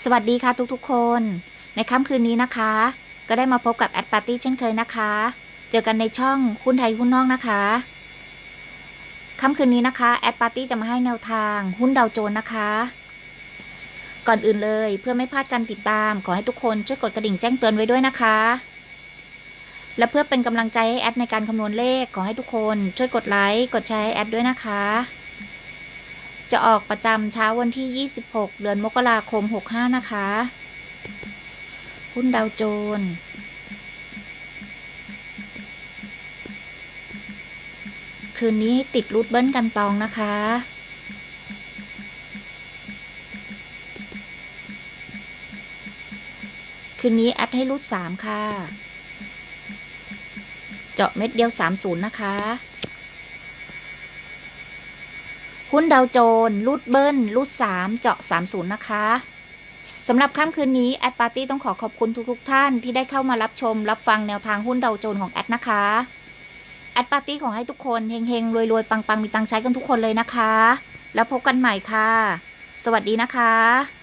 สวัสดีค่ะทุกๆคน ในค่ำคืนนี้นะคะ ก็ได้มาพบกับแอดปาร์ตี้เช่นเคยนะคะ เจอกันในช่องหุ้นไทยหุ้นนอกนะคะค่ำคืนนี้นะคะแอดปาร์ตี้จะมาให้แนวทางหุ้นดาวโจนส์นะคะ ก่อนอื่นเลยเพื่อไม่พลาดการติดตาม ขอให้ทุกคนช่วยกดกระดิ่งแจ้งเตือนไว้ด้วยนะคะ และเพื่อเป็นกำลังใจให้แอดในการคำนวณเลขขอให้ทุกคนช่วยกดไลค์กดแชร์ให้แอดด้วยนะคะ จะออกประจำเช้าวันที่ 26 เดือนมกราคม 65 นะคะ หุ้นดาวโจนส์คืนนี้ให้ติดรูดเบิ้ลกันตองนะคะ คืนนี้แอดให้รูด3ค่ะ เจาะเม็ดเดียว 30 นะคะ หุ้นดาวโจนส์รูดเบิ้ลรูด3 เจาะ 30 นะคะสำหรับค่ำคืนนี้ แอดปาร์ตี้ต้องขอขอบคุณทุกๆทท่านที่ได้เข้ามารับชม รับฟังแนวทางหุ้นดาวโจนส์ของแอดนะคะ แอดปาร์ตี้ขอให้ทุกคนเฮงๆรวยๆ ปังๆ มีตังใช้กันทุกคนเลยนะคะ แล้วพบกันใหม่ค่ะ สวัสดีนะคะ